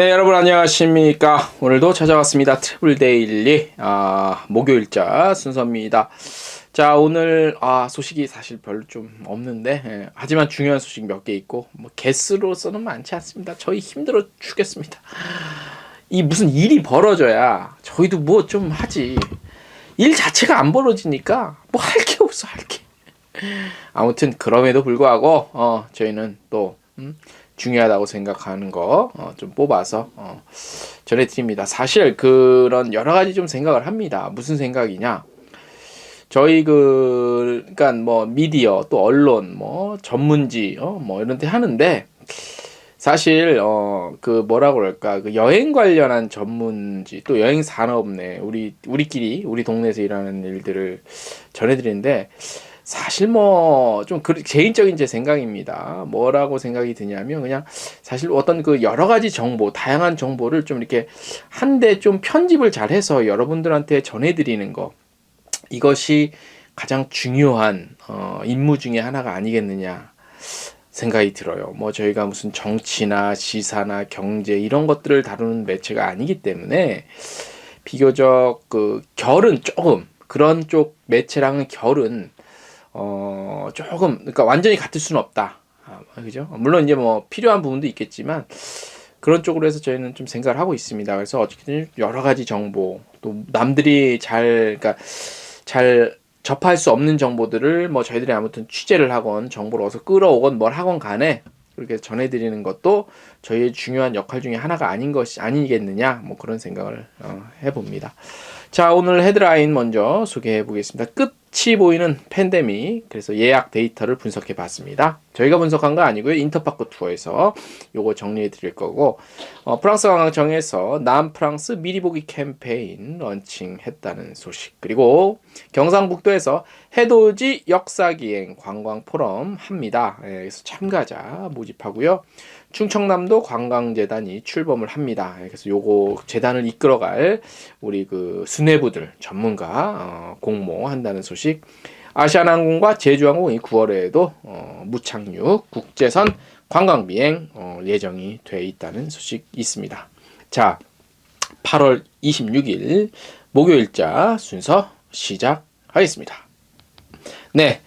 네, 여러분 안녕하십니까. 오늘도 찾아왔습니다. 트리플 데일리, 아, 목요일자 순서입니다. 자, 오늘, 아, 소식이 사실 별로 좀 없는데, 예, 하지만 중요한 소식 몇 개 있고, 뭐, 개수로서는 많지 않습니다. 저희 힘들어 죽겠습니다. 이 무슨 일이 벌어져야 저희도 뭐 좀 하지. 일 자체가 안 벌어지니까 뭐 할 게 없어, 할 게. 아무튼, 그럼에도 불구하고, 어, 저희는 또, 음, 중요하다고 생각하는 거 좀 뽑아서 어, 전해드립니다. 사실 그런 여러 가지 좀 생각을 합니다. 무슨 생각이냐? 저희 그 그러니까 뭐 미디어 또 언론 뭐 전문지 어뭐 이런 데 하는데 사실 어 그 뭐라 그럴까 그 여행 관련한 전문지 또 여행 산업 내 우리 우리끼리 우리 동네에서 일하는 일들을 전해드리는데 사실 뭐좀 개인적인 제 생각입니다. 뭐라고 생각이 드냐면 그냥 사실 어떤 그 여러 가지 정보, 다양한 정보를 좀 이렇게 한데 좀 편집을 잘 해서 여러분들한테 전해드리는 거 이것이 가장 중요한 어, 임무 중에 하나가 아니겠느냐 생각이 들어요. 뭐 저희가 무슨 정치나 시사나 경제 이런 것들을 다루는 매체가 아니기 때문에 비교적 그 결은 조금 그런 쪽 매체랑은 결은 어, 조금, 그러니까 완전히 같을 수는 없다. 아, 그죠? 물론 이제 뭐 필요한 부분도 있겠지만, 그런 쪽으로 해서 저희는 좀 생각을 하고 있습니다. 그래서 어쨌든 여러 가지 정보, 또 남들이 잘, 그러니까 잘 접할 수 없는 정보들을 뭐 저희들이 아무튼 취재를 하건 정보를 어서 끌어오건 뭘 하건 간에 그렇게 전해드리는 것도 저희의 중요한 역할 중에 하나가 아닌 것이 아니겠느냐 뭐 그런 생각을 어, 해봅니다. 자 오늘 헤드라인 먼저 소개해 보겠습니다. 끝 치 보이는 팬데믹 그래서 예약 데이터를 분석해 봤습니다. 저희가 분석한 거 아니고요. 인터파크 투어에서 요거 정리해 드릴 거고 어, 프랑스 관광청에서 남프랑스 미리 보기 캠페인 런칭했다는 소식 그리고 경상북도에서 해돋이 역사기행 관광 포럼 합니다. 예, 그래서 참가자 모집하고요. 충청남도 관광재단이 출범을 합니다. 예, 그래서 요거 재단을 이끌어갈 우리 그 수뇌부들 전문가 어, 공모한다는 소식. 아시아나항공과 제주항공이 9월에도 어, 무착륙 국제선 관광 비행 어, 예정이 돼 있다는 소식 있습니다. 자, 8월 26일 목요일자 순서 시작하겠습니다. 네.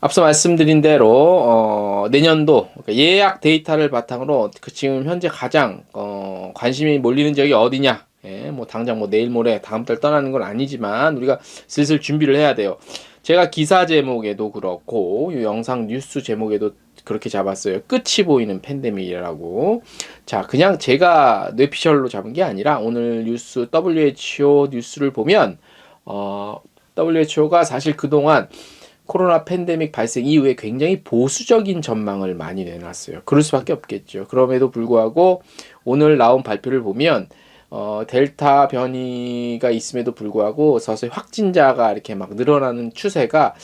앞서 말씀드린 대로 어, 내년도 그러니까 예약 데이터를 바탕으로 그 지금 현재 가장 어, 관심이 몰리는 지역이 어디냐? 예, 뭐 당장 뭐 내일 모레 다음 달 떠나는 건 아니지만 우리가 슬슬 준비를 해야 돼요. 제가 기사 제목에도 그렇고 이 영상 뉴스 제목에도 그렇게 잡았어요. 끝이 보이는 팬데믹이라고. 자, 그냥 제가 뇌피셜로 잡은 게 아니라 오늘 뉴스 WHO 뉴스를 보면 어, WHO가 사실 그동안 코로나 팬데믹 발생 이후에 굉장히 보수적인 전망을 많이 내놨어요. 그럴 수밖에 없겠죠. 그럼에도 불구하고 오늘 나온 발표를 보면 어, 델타 변이가 있음에도 불구하고 서서히 확진자가 이렇게 막 늘어나는 추세가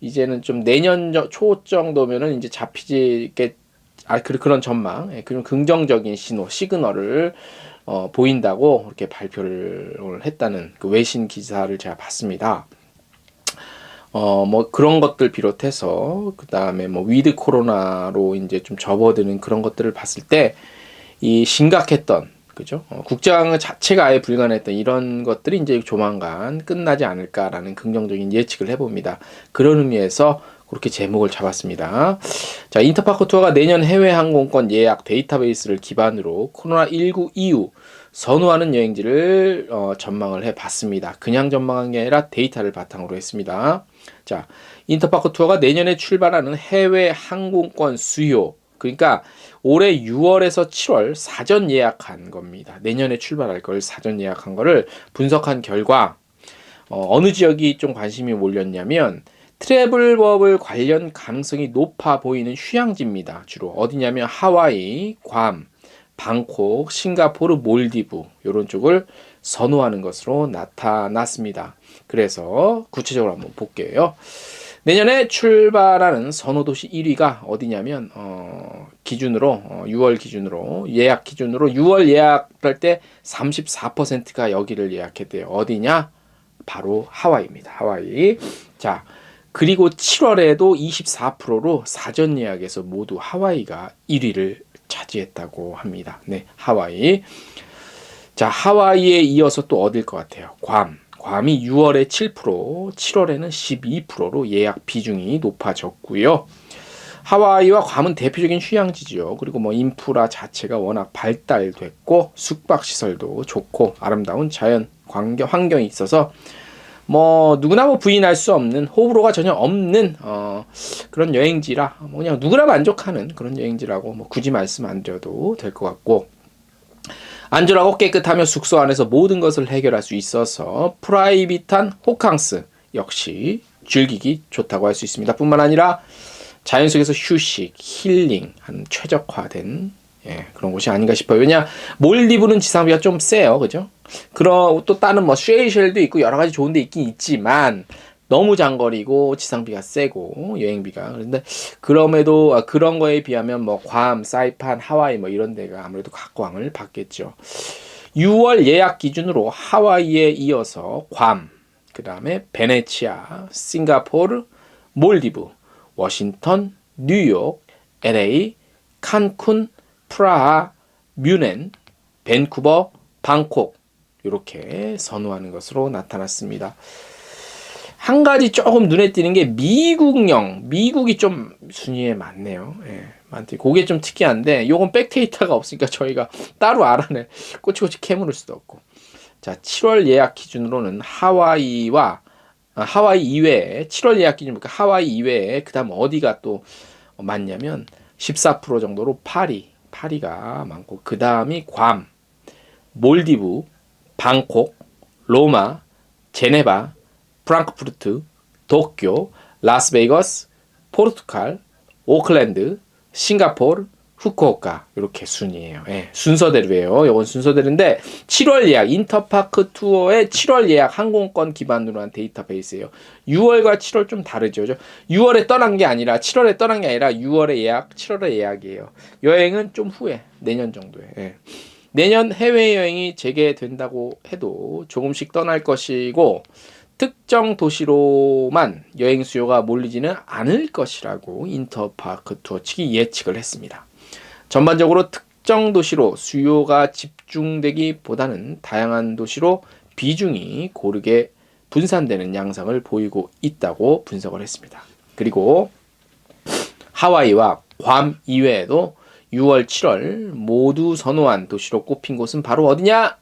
이제는 좀 내년 초 정도면은 이제 잡히지 게 아, 그, 그런 전망, 예, 그런 긍정적인 신호, 시그널을 어, 보인다고 이렇게 발표를 했다는 그 외신 기사를 제가 봤습니다. 어, 뭐 그런 것들 비롯해서 그 다음에 뭐 위드 코로나로 이제 좀 접어드는 그런 것들을 봤을 때 이 심각했던 그죠? 어, 국제항 자체가 아예 불가능했던 이런 것들이 이제 조만간 끝나지 않을까라는 긍정적인 예측을 해봅니다. 그런 의미에서 그렇게 제목을 잡았습니다. 자, 인터파크 투어가 내년 해외 항공권 예약 데이터베이스를 기반으로 코로나19 이후 선호하는 여행지를 어, 전망을 해 봤습니다. 그냥 전망한 게 아니라 데이터를 바탕으로 했습니다. 자, 인터파크 투어가 내년에 출발하는 해외 항공권 수요. 그러니까 올해 6월에서 7월 사전 예약한 겁니다. 내년에 출발할 걸 사전 예약한 거를 분석한 결과 어, 느 지역이 좀 관심이 몰렸냐면 트래블 버블 관련 가능성이 높아 보이는 휴양지입니다. 주로 어디냐면 하와이, 괌, 방콕, 싱가포르, 몰디브 이런 쪽을 선호하는 것으로 나타났습니다. 그래서 구체적으로 한번 볼게요. 내년에 출발하는 선호도시 1위가 어디냐면 어, 기준으로 어, 6월 기준으로 예약 기준으로 6월 예약할 때 34%가 여기를 예약했대요. 어디냐? 바로 하와이입니다. 하와이. 자, 그리고 7월에도 24%로 사전 예약에서 모두 하와이가 1위를 차지했다고 합니다. 네, 하와이. 자, 하와이에 이어서 또 어딜 것 같아요? 괌. 괌이 6월에 7%, 7월에는 12%로 예약 비중이 높아졌고요. 하와이와 괌은 대표적인 휴양지죠. 그리고 뭐 인프라 자체가 워낙 발달됐고 숙박 시설도 좋고 아름다운 자연 환경 환경이 있어서 뭐 누구나 뭐 부인할 수 없는 호불호가 전혀 없는 어 그런 여행지라 뭐 그냥 누구나 만족하는 그런 여행지라고 뭐 굳이 말씀 안 드려도 될 것 같고 안전하고 깨끗하며 숙소 안에서 모든 것을 해결할 수 있어서 프라이빗한 호캉스 역시 즐기기 좋다고 할 수 있습니다. 뿐만 아니라 자연 속에서 휴식, 힐링 한 최적화된 예, 그런 곳이 아닌가 싶어요. 왜냐 몰디브는 지상비가 좀 세요, 그죠? 그런 또 다른 뭐 쉐이셸도 있고 여러 가지 좋은 데 있긴 있지만 너무 장거리고 지상비가 세고 여행비가 그런데 그럼에도 아, 그런 거에 비하면 뭐 괌, 사이판, 하와이 뭐 이런 데가 아무래도 각광을 받겠죠. 6월 예약 기준으로 하와이에 이어서 괌, 그 다음에 베네치아, 싱가포르, 몰디브, 워싱턴, 뉴욕, LA, 칸쿤, 프라하, 뮤넨, 밴쿠버, 방콕 이렇게 선호하는 것으로 나타났습니다. 한 가지 조금 눈에 띄는 게 미국령, 미국이 좀 순위에 많네요. 예, 많대. 그게 좀 특이한데, 요건 백데이터가 없으니까 저희가 따로 알아내, 꼬치꼬치 캐물을 수도 없고. 자, 7월 예약 기준으로는 하와이와, 아, 하와이 이외에, 7월 예약 기준, 그러니까 하와이 이외에, 그 다음 어디가 또 많냐면, 14% 정도로 파리, 파리가 많고, 그 다음이 괌, 몰디브, 방콕, 로마, 제네바, 프랑크푸르트, 도쿄, 라스베이거스, 포르투갈, 오클랜드, 싱가포르, 후쿠오카 이렇게 순이에요. 예, 순서대로예요. 이건 순서대로인데 7월 예약 인터파크 투어의 7월 예약 항공권 기반으로 한 데이터베이스예요. 6월과 7월 좀 다르죠. 6월에 떠난 게 아니라 7월에 떠난 게 아니라 6월에 예약, 7월에 예약이에요. 여행은 좀 후에 내년 정도에. 예. 내년 해외 여행이 재개된다고 해도 조금씩 떠날 것이고 특정 도시로만 여행 수요가 몰리지는 않을 것이라고 인터파크 투어 측이 예측을 했습니다. 전반적으로 특정 도시로 수요가 집중되기보다는 다양한 도시로 비중이 고르게 분산되는 양상을 보이고 있다고 분석을 했습니다. 그리고 하와이와 괌 이외에도 6월, 7월 모두 선호한 도시로 꼽힌 곳은 바로 어디냐?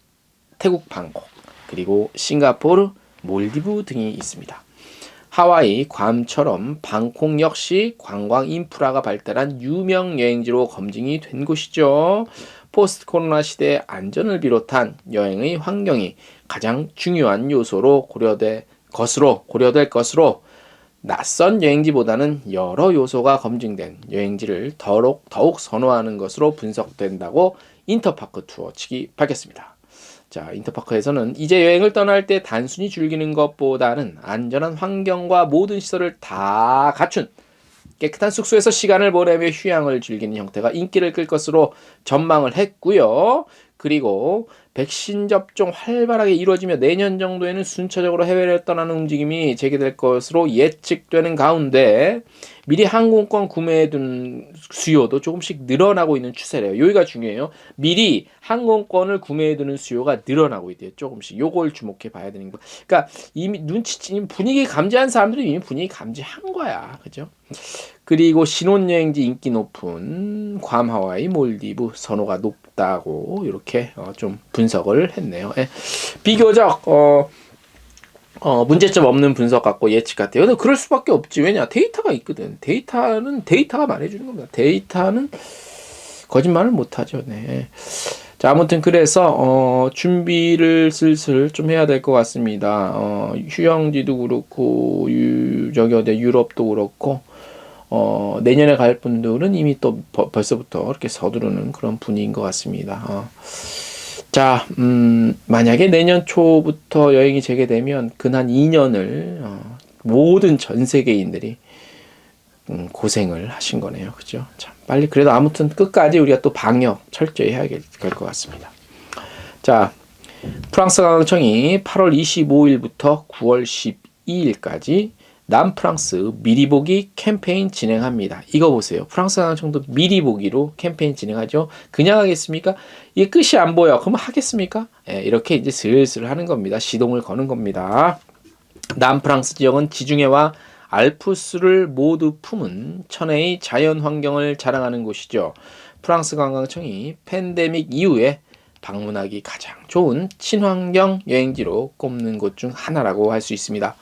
태국 방콕, 그리고 싱가포르, 몰디브 등이 있습니다. 하와이, 괌처럼 방콕 역시 관광 인프라가 발달한 유명 여행지로 검증이 된 곳이죠. 포스트 코로나 시대의 안전을 비롯한 여행의 환경이 가장 중요한 요소로 고려될 것으로 고려될 것으로 낯선 여행지보다는 여러 요소가 검증된 여행지를 더욱 더욱 선호하는 것으로 분석된다고 인터파크 투어 측이 밝혔습니다. 자, 인터파크에서는 이제 여행을 떠날 때 단순히 즐기는 것보다는 안전한 환경과 모든 시설을 다 갖춘 깨끗한 숙소에서 시간을 보내며 휴양을 즐기는 형태가 인기를 끌 것으로 전망을 했고요. 그리고 백신 접종 활발하게 이루어지며 내년 정도에는 순차적으로 해외를 떠나는 움직임이 재개될 것으로 예측되는 가운데 미리 항공권 구매해둔 수요도 조금씩 늘어나고 있는 추세래요. 여기가 중요해요. 미리 항공권을 구매해두는 수요가 늘어나고 있대요. 조금씩. 요걸 주목해 봐야 되는 거. 그러니까 이미 눈치, 분위기 감지한 사람들은 이미 분위기 감지한 거야. 그죠? 그리고 신혼여행지 인기 높은 괌, 하와이, 몰디브 선호가 높다고 이렇게 어, 좀 분석을 했네요. 예. 비교적 어, 어, 문제점 없는 분석 같고 예측 같아요. 그럴 수밖에 없지. 왜냐? 데이터가 있거든. 데이터는 데이터가 말해주는 겁니다. 데이터는 거짓말을 못하죠. 네. 자, 아무튼 그래서 어, 준비를 슬슬 좀 해야 될 것 같습니다. 어, 휴양지도 그렇고 유, 저기 어디 유럽도 그렇고 어, 내년에 갈 분들은 이미 또 버, 벌써부터 이렇게 서두르는 그런 분위기인 것 같습니다. 어. 자, 음, 만약에 내년 초부터 여행이 재개되면 근한 2년을 어, 모든 전 세계인들이 음, 고생을 하신 거네요. 그죠? 참, 빨리 그래도 아무튼 끝까지 우리가 또 방역 철저히 해야 될것 같습니다. 자, 프랑스 관광청이 8월 25일부터 9월 12일까지 남프랑스 미리 보기 캠페인 진행합니다. 이거 보세요. 프랑스 관광청도 미리 보기로 캠페인 진행하죠. 그냥 하겠습니까? 이게 끝이 안 보여. 그러면 하겠습니까? 예, 이렇게 이제 슬슬 하는 겁니다. 시동을 거는 겁니다. 남프랑스 지역은 지중해와 알프스를 모두 품은 천혜의 자연 환경을 자랑하는 곳이죠. 프랑스 관광청이 팬데믹 이후에 방문하기 가장 좋은 친환경 여행지로 꼽는 곳 중 하나라고 할 수 있습니다.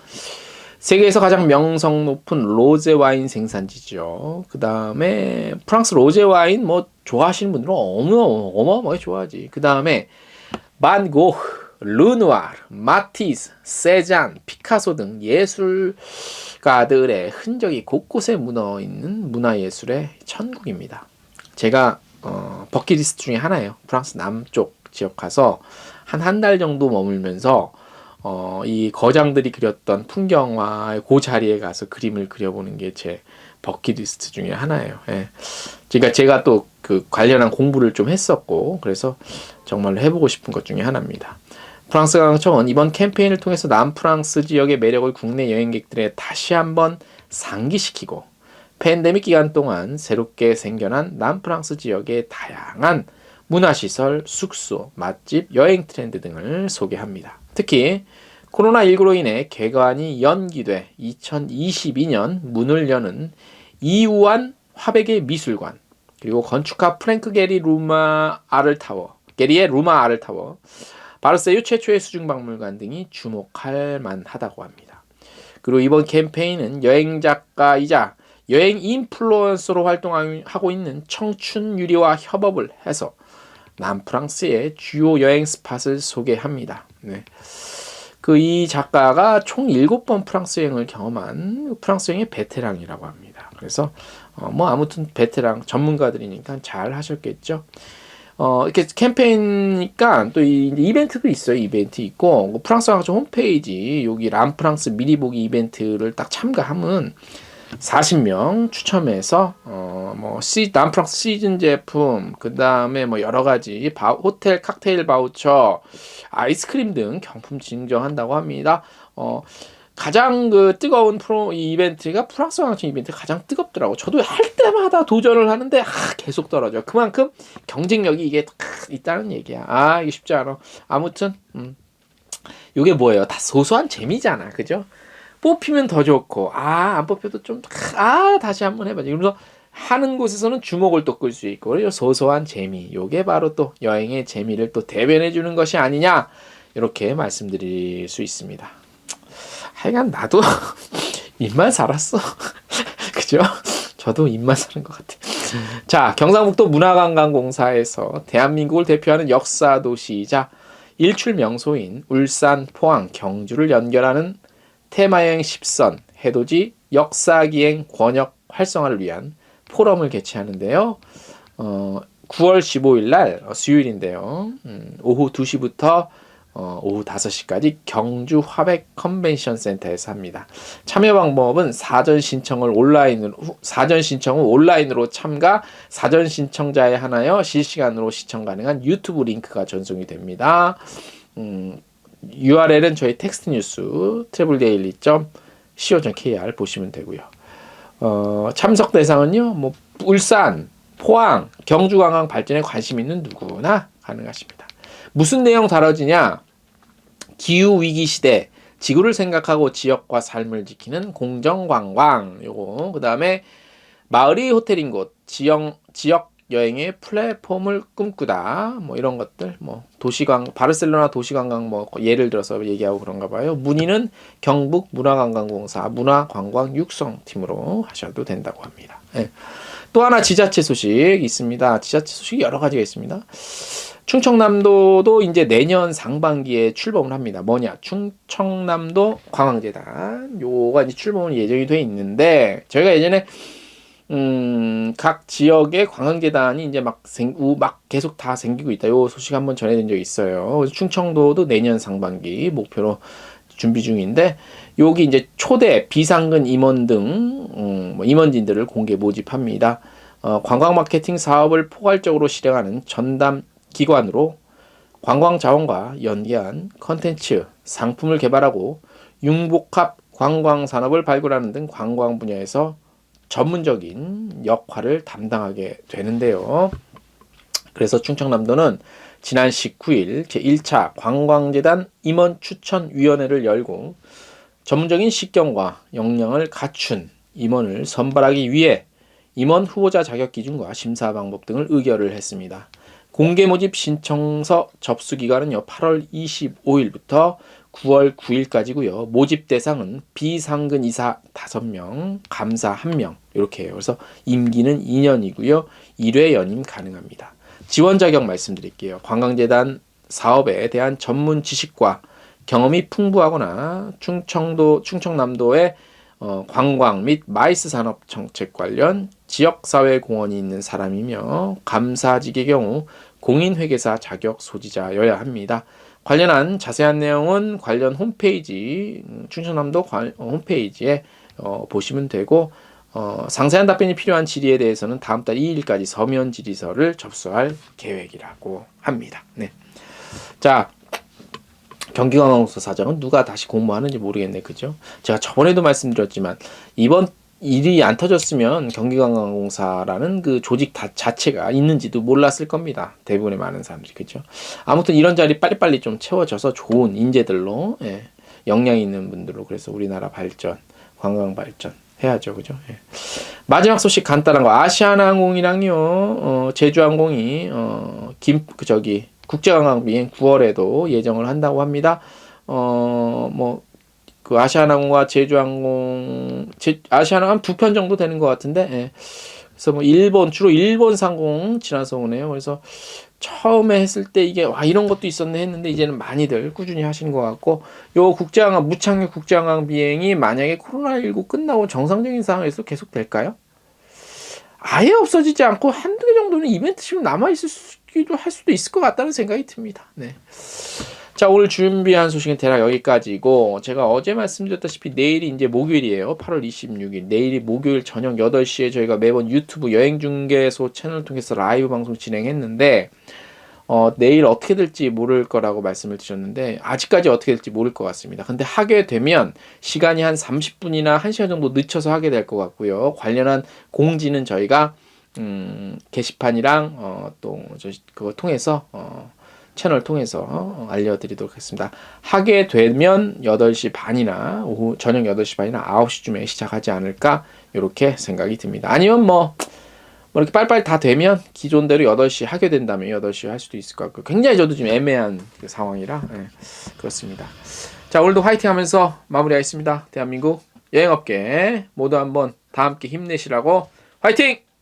세계에서 가장 명성 높은 로제 와인 생산지죠. 그 다음에 프랑스 로제 와인 뭐 좋아하시는 분들은 어마 어마 어마하게 좋아하지. 그 다음에 만고, 르누아르, 마티스, 세잔, 피카소 등 예술가들의 흔적이 곳곳에 묻어 있는 문화예술의 천국입니다. 제가 어, 버킷리스트 중에 하나예요. 프랑스 남쪽 지역 가서 한 한 달 정도 머물면서 어, 이 거장들이 그렸던 풍경화 그 자리에 가서 그림을 그려보는 게 제 버킷리스트 중에 하나예요. 예. 그러니까 제가 또 그 관련한 공부를 좀 했었고 그래서 정말로 해보고 싶은 것 중에 하나입니다. 프랑스 관광청은 이번 캠페인을 통해서 남프랑스 지역의 매력을 국내 여행객들에 다시 한번 상기시키고 팬데믹 기간 동안 새롭게 생겨난 남프랑스 지역의 다양한 문화시설, 숙소, 맛집, 여행 트렌드 등을 소개합니다. 특히 코로나19로 인해 개관이 연기돼 2022년 문을 여는 이우안 화백의 미술관, 그리고 건축가 프랭크 게리 루마 아를타워, 게리의 루마 아를타워, 바르세유 최초의 수중박물관 등이 주목할 만하다고 합니다. 그리고 이번 캠페인은 여행 작가이자 여행 인플루언서로 활동하고 있는 청춘 유리와 협업을 해서 남프랑스의 주요 여행 스팟을 소개합니다. 네. 그 이 작가가 총 7번 프랑스 여행을 경험한 프랑스 여행의 베테랑이라고 합니다. 그래서 어, 뭐 아무튼 베테랑 전문가들이니까 잘 하셨겠죠. 어, 이렇게 캠페인이니까 또 이, 이벤트도 있어요. 이벤트 있고 뭐 프랑스 관광청 홈페이지 여기 람프랑스 미리 보기 이벤트를 딱 참가하면 40명 추첨해서 어뭐 시 남프랑스 시즌 제품 그 다음에 뭐 여러 가지 바, 호텔 칵테일 바우처 아이스크림 등 경품 증정한다고 합니다. 어 가장 그 뜨거운 프로 이벤트가 프랑스 관광청 이벤트 가장 뜨겁더라고. 저도 할 때마다 도전을 하는데 아, 계속 떨어져. 그만큼 경쟁력이 이게 있다는 얘기야. 아 이게 쉽지 않아. 아무튼 음. 이게 뭐예요? 다 소소한 재미잖아, 그죠? 뽑히면 더 좋고 아 안 뽑혀도 좀 아 다시 한번 해봐야지. 그러면서 하는 곳에서는 주목을 또 끌 수 있고 그래서 소소한 재미. 요게 바로 또 여행의 재미를 또 대변해 주는 것이 아니냐 이렇게 말씀드릴 수 있습니다. 하여간 나도 입만 살았어. 그죠? 저도 입만 사는 것 같아. 자, 경상북도 문화관광공사에서 대한민국을 대표하는 역사 도시이자 일출 명소인 울산, 포항, 경주를 연결하는 테마여행 10선 해돋이 역사기행 권역 활성화를 위한 포럼을 개최하는데요. 어, 9월 15일 날 수요일인데요. 음, 오후 2시부터 어, 오후 5시까지 경주 화백 컨벤션 센터에서 합니다. 참여 방법은 사전 신청을 온라인으로 사전 신청은 온라인으로 참가, 사전 신청자에 한하여 실시간으로 시청 가능한 유튜브 링크가 전송이 됩니다. 음, URL은 저희 텍스트 뉴스 traveldaily.co.kr 보시면 되고요. 어, 참석 대상은요, 뭐 울산, 포항, 경주 관광 발전에 관심 있는 누구나 가능하십니다. 무슨 내용 다뤄지냐? 기후 위기 시대 지구를 생각하고 지역과 삶을 지키는 공정 관광 요거 그다음에 마을이 호텔인 곳 지역 지역 여행의 플랫폼을 꿈꾸다 뭐 이런 것들 뭐 도시관 바르셀로나 도시관광 뭐 예를 들어서 얘기하고 그런가 봐요. 문의는 경북 문화관광공사 문화관광 육성팀으로 하셔도 된다고 합니다. 네. 또 하나 지자체 소식 있습니다. 지자체 소식이 여러 가지가 있습니다. 충청남도도 이제 내년 상반기에 출범을 합니다. 뭐냐? 충청남도 관광재단 요가 이제 출범을 예정이 돼 있는데 저희가 예전에 음, 각 지역의 관광재단이 이제 막 생, 우, 막 계속 다 생기고 있다. 요 소식 한번 전해드린 적이 있어요. 충청도도 내년 상반기 목표로 준비 중인데, 여기 이제 초대, 비상근 임원 등, 음, 뭐 임원진들을 공개 모집합니다. 어, 관광 마케팅 사업을 포괄적으로 실행하는 전담 기관으로 관광 자원과 연계한 컨텐츠, 상품을 개발하고 융복합 관광 산업을 발굴하는 등 관광 분야에서 전문적인 역할을 담당하게 되는데요. 그래서 충청남도는 지난 19일 제1차 관광재단 임원 추천위원회를 열고 전문적인 식견과 역량을 갖춘 임원을 선발하기 위해 임원 후보자 자격 기준과 심사 방법 등을 의결을 했습니다. 공개 모집 신청서 접수 기간은요 8월 25일부터 9월 9일까지고요. 모집 대상은 비상근 이사 5명, 감사 1명 이렇게 해요. 그래서 임기는 2년이고요. 1회 연임 가능합니다. 지원 자격 말씀드릴게요. 관광재단 사업에 대한 전문 지식과 경험이 풍부하거나 충청도 충청남도의 어, 관광 및 마이스 산업 정책 관련 지역 사회 공헌이 있는 사람이며 감사직의 경우 공인회계사 자격 소지자여야 합니다. 관련한 자세한 내용은 관련 홈페이지 음, 충청남도 관- 어, 홈페이지에 어, 보시면 되고 어, 상세한 답변이 필요한 질의에 대해서는 다음 달 2일까지 서면 질의서를 접수할 계획이라고 합니다. 네. 자, 경기관광공사 사장은 누가 다시 공모하는지 모르겠네, 그죠? 제가 저번에도 말씀드렸지만 이번 일이 안 터졌으면 경기관광공사라는 그 조직 다, 자체가 있는지도 몰랐을 겁니다. 대부분의 많은 사람들이 그죠? 아무튼 이런 자리 빨리빨리 좀 채워져서 좋은 인재들로 예, 역량 있는 분들로 그래서 우리나라 발전, 관광 발전 해야죠, 그죠? 예. 마지막 소식 간단한 거 아시아나항공이랑요, 어, 제주항공이 어, 김그 저기 국제관광 비행 9월에도 예정을 한다고 합니다. 어, 뭐, 그 아시아나항공과 제주항공, 제, 아시아나항 두 편 정도 되는 것 같은데, 예. 그래서 뭐 일본, 주로 일본 상공 지나서 오네요. 그래서 처음에 했을 때 이게 와 이런 것도 있었네 했는데 이제는 많이들 꾸준히 하시는 것 같고 요 국제항공 무착륙 국제항공 비행이 만약에 코로나19 끝나고 정상적인 상황에서 계속 될까요? 아예 없어지지 않고 한두 개 정도는 이벤트식으로 남아 있기도 할 수도 있을 것 같다는 생각이 듭니다. 네. 자, 오늘 준비한 소식은 대략 여기까지고 제가 어제 말씀드렸다시피 내일이 이제 목요일이에요. 8월 26일. 내일이 목요일 저녁 8시에 저희가 매번 유튜브 여행 중개소 채널을 통해서 라이브 방송 진행했는데 어, 내일 어떻게 될지 모를 거라고 말씀을 드렸는데 아직까지 어떻게 될지 모를 것 같습니다. 근데 하게 되면 시간이 한 30분이나 1시간 정도 늦춰서 하게 될 것 같고요. 관련한 공지는 저희가 음, 게시판이랑 어, 또 저 그거 통해서 어, 채널 통해서 어, 알려드리도록 하겠습니다. 하게 되면 8시 반이나 오후 저녁 8시 반이나 9시쯤에 시작하지 않을까 이렇게 생각이 듭니다. 아니면 뭐, 뭐 이렇게 빨리빨리 다 되면 기존대로 8시 하게 된다면 8시 할 수도 있을 것 같고 굉장히 저도 지금 애매한 그 상황이라 예, 그렇습니다. 자 오늘도 화이팅 하면서 마무리하겠습니다. 대한민국 여행업계 모두 한번 다 함께 힘내시라고 화이팅!